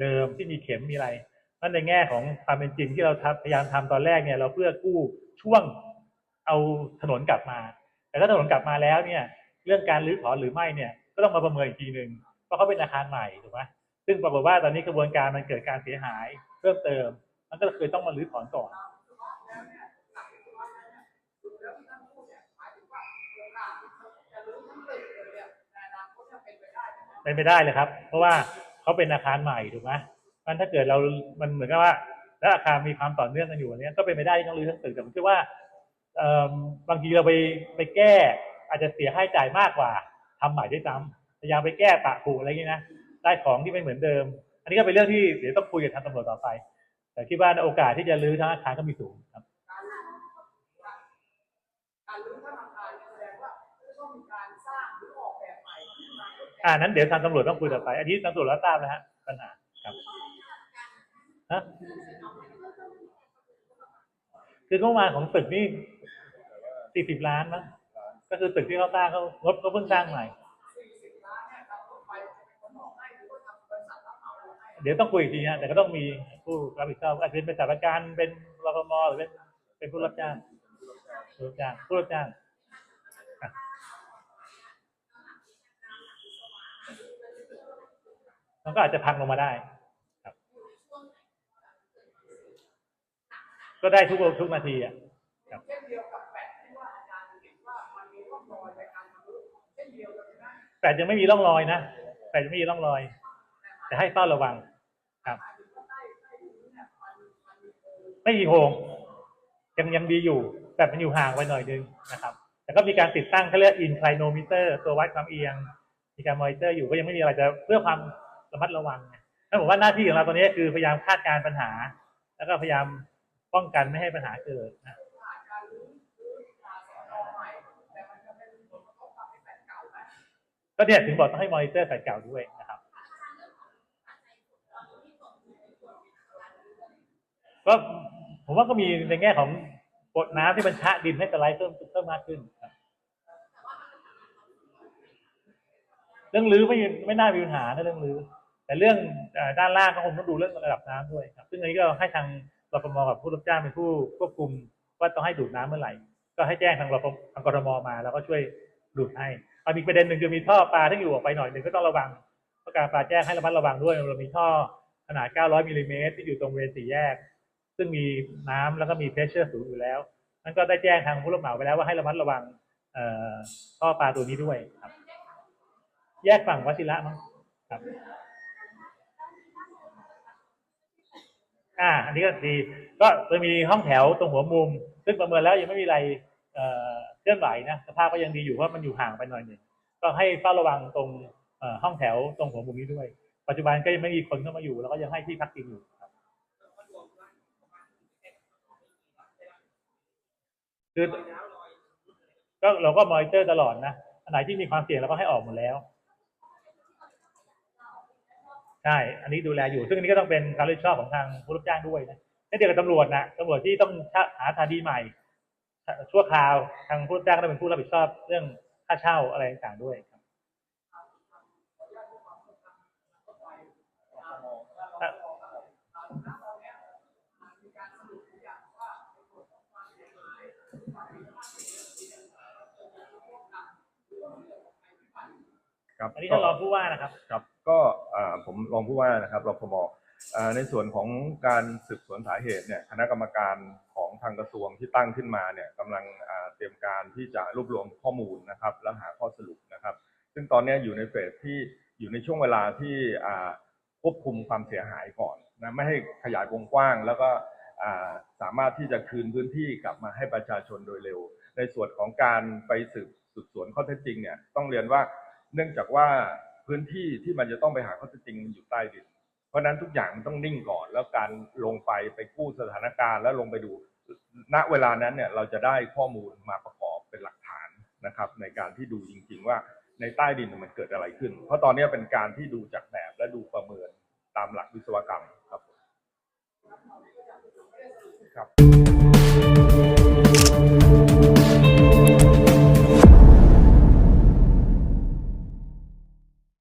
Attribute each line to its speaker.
Speaker 1: เดิมที่มีเข็มมีอะไรนั่นในแง่ของความเป็นจริงที่เราพยายามทำตอนแรกเนี่ย เราเพื่อกู้ช่วงเอาถนนกลับมา แต่ถ้าถนนกลับมาแล้วเนี่ย เรื่องการรื้อถอนหรือไม่เนี่ยก็ต้องมาประเมินอีกทีหนึ่งเพราะเขาเป็นอาคารใหม่ถูกไหมซึ่งปรากฏว่าตอนนี้กระบวนการมันเกิดการเสียหายเพิ่มเติม มันก็เคยต้องมารื้อถอนก่อนเป็นไปได้เลยครับ เพราะว่า เขาเป็นอาคารใหม่ถูกไหมมันถ้าเกิดเรา มันเหมือนกับว่า แล้วอาคารมีความต่อเนื่องกันอยู่อันเนี้ยก็เป็นไปได้ที่ต้องรื้อทั้งตึกแต่ผมเชื่อว่าเอิ่มบางทีเราไปไปแก้ อาจจะเสียค่าใช้จ่ายมากกว่าทำใหม่ด้วยซ้ำพยายามไปแก้ปะผูอะไรอย่างนี้นะได้ของที่ไม่เหมือนเดิม อันนี้ก็เป็นเรื่องที่เดี๋ยวต้องคุยกับทางตำรวจต่อไป แต่คิดว่าโอกาสที่จะรื้อทั้งอาคารก็มีสูงครับ
Speaker 2: การรื้อธนาคารแสดงว่าจะต้องมีการสร้างหรือออกแบบใหม่ขึ้นมา
Speaker 1: อ่านั้นเดี๋ยวทางตำรวจต้องคุยต่อไป อันนี้ตำรวจรับทราบนะฮะปัญหาครับฮะคืองบประมาณของตึกนี่สี่สิบล้านมั้งก็คือตึกที่เขาสร้างเขางบเขาเพิ่งสร้างใหม่เดี๋ยวต้องคุยอีกทีฮะแต่ก็ต้องมีผู้รับผิดชอบอาจจะเป็นบริษัทประกันเป็นรพมหรือเป็นเป็นผู้รับจ้างผู้รับจ้างผู้รับจ้างอะ มันก็อาจจะพังลงมาได้ครับ ก็ได้ทุกทุกนาทีอะครับ
Speaker 2: เช่นเดียวกับแปะที่ว่าอาจารย์เห็นว่ามันมีร่องรอยในการทำรื้อเช่นเดียวกันนะ
Speaker 1: แต่ยังไม่มีร่องรอยนะแต่ยังไม่มีร่องรอย แต่ให้เฝ้าระวังครับ ไม่มีโพรงยังยังดีอยู่ แต่มันอยู่ห่างไปหน่อยนึงนะครับ แต่ก็มีการติดตั้งเขาเรียก inclinometer ตัววัดความเอียง มีการมอนิเตอร์อยู่ก็ยังไม่มีอะไรจะเพื่อความ ระมัดระวังถ้าผมว่าหน้าที่ของเราตอนนี้คือพยายามคาดการ์ปัญหา แล้วก็พยายามป้องกันไม่ให้ปัญหาเกิดนะก็เนี่ยถึงบอกต้องให้มอนิเตอร์สายเก่าด้วยนะครับ ก็ผมว่าก็มีในแง่ของกดน้ำที่มันชะดินให้สไลด์เพิ่มเพิ่มมากขึ้นครับเรื่องรื้อไม่ไม่น่ามีปัญหานะเรื่องรื้อ แต่เรื่องด้านล่างก็คงต้องดูเรื่องระดับน้ำด้วยครับ ซึ่งอันนี้ก็ให้ทางรปมกับผู้รับจ้างเป็นผู้ควบคุมว่าต้องให้ดูดน้ำเมื่อไหร่ ก็ให้แจ้งทางรปมทางกรมมา แล้วก็ช่วยดูดให้เอาอีประเด็นหนึ่งคือมีท่อปลาที่อยู่ออกไปหน่อยหนึ่งก็ต้องระวังเพราะการปลาแจ้งให้ระมัดระวังด้วยเรามีท่อขนาด 900 มิลลิเมตรที่อยู่ตรงเวสี่แยก ซึ่งมีน้ำแล้วก็มีเพรสเชอร์สูงอยู่แล้วนั่นก็ได้แจ้งทางผู้รับเหมาไปแล้วว่าให้ระมัดระวังท่อปลาตัวนี้ด้วยครับ แยกฝั่งวชิระมั้งครับ อ่า อันนี้ก็ดี ก็จะมีห้องแถวตรงหัวมุม ซึ่งประเมินแล้วยังไม่มีอะไรเอ่อเคลื่อนไหวนะ สภาพก็ยังดีอยู่เพราะมันอยู่ห่างไปหน่อยหนึ่งก็ให้เฝ้าระวังตรงเอ่อห้องแถวตรงหัวมุมนี้ด้วย ปัจจุบันก็ยังไม่มีคนเข้ามาอยู่ แล้วก็ยังให้ที่พักพิงอยู่ครับ คือก็เราก็มอนิเตอร์ตลอดนะ อันไหนที่มีความเสี่ยงเราก็ให้ออกหมดแล้ว ใช่ อันนี้ดูแลอยู่ ซึ่งอันนี้ก็ต้องเป็นการรับผิดชอบของทางผู้รับจ้างด้วยนะเช่นเดียวกับตำรวจนะตำรวจที่ต้องหาทาดีใหม่ ชั่วคราวทางผู้รับจ้างก็ต้องเป็นผู้รับผิดชอบเรื่องค่าเช่าอะไรต่างๆด้วยครับอะอันนี้ท่านรองผู้ว่านะครับ
Speaker 3: ครับ ก็ผมรองผู้ว่านะครับรพมอในส่วนของการสืบสวนสาเหตุเนี่ยคณะกรรมการของทางกระทรวงที่ตั้งขึ้นมาเนี่ยกำลังเตรียมการที่จะรวบรวมข้อมูลนะครับแล้วหาข้อสรุปนะครับ ซึ่งตอนนี้อยู่ในเฟสที่อยู่ในช่วงเวลาที่ควบคุมความเสียหายก่อนนะไม่ให้ขยายวงกว้าง แล้วก็สามารถที่จะคืนพื้นที่กลับมาให้ประชาชนโดยเร็ว ในส่วนของการไปสืบสืบสวนข้อเท็จจริงเนี่ยต้องเรียนว่าเนื่องจากว่า พื้นที่ที่มันจะต้องไปหาข้อเท็จจริงมันอยู่ใต้ดิน เพราะนั้นทุกอย่างมันต้องนิ่งก่อน แล้วการลงไปไปกู้สถานการณ์แล้วลงไปดู ณเวลานั้นเนี่ยเราจะได้ข้อมูลมาประกอบเป็นหลักฐานนะครับ ในการที่ดูจริง ๆ ว่าในใต้ดินมันเกิดอะไรขึ้น เพราะตอนนี้เป็นการที่ดูจากแบบและดูประเมินตามหลักวิศวกรรมครับครับ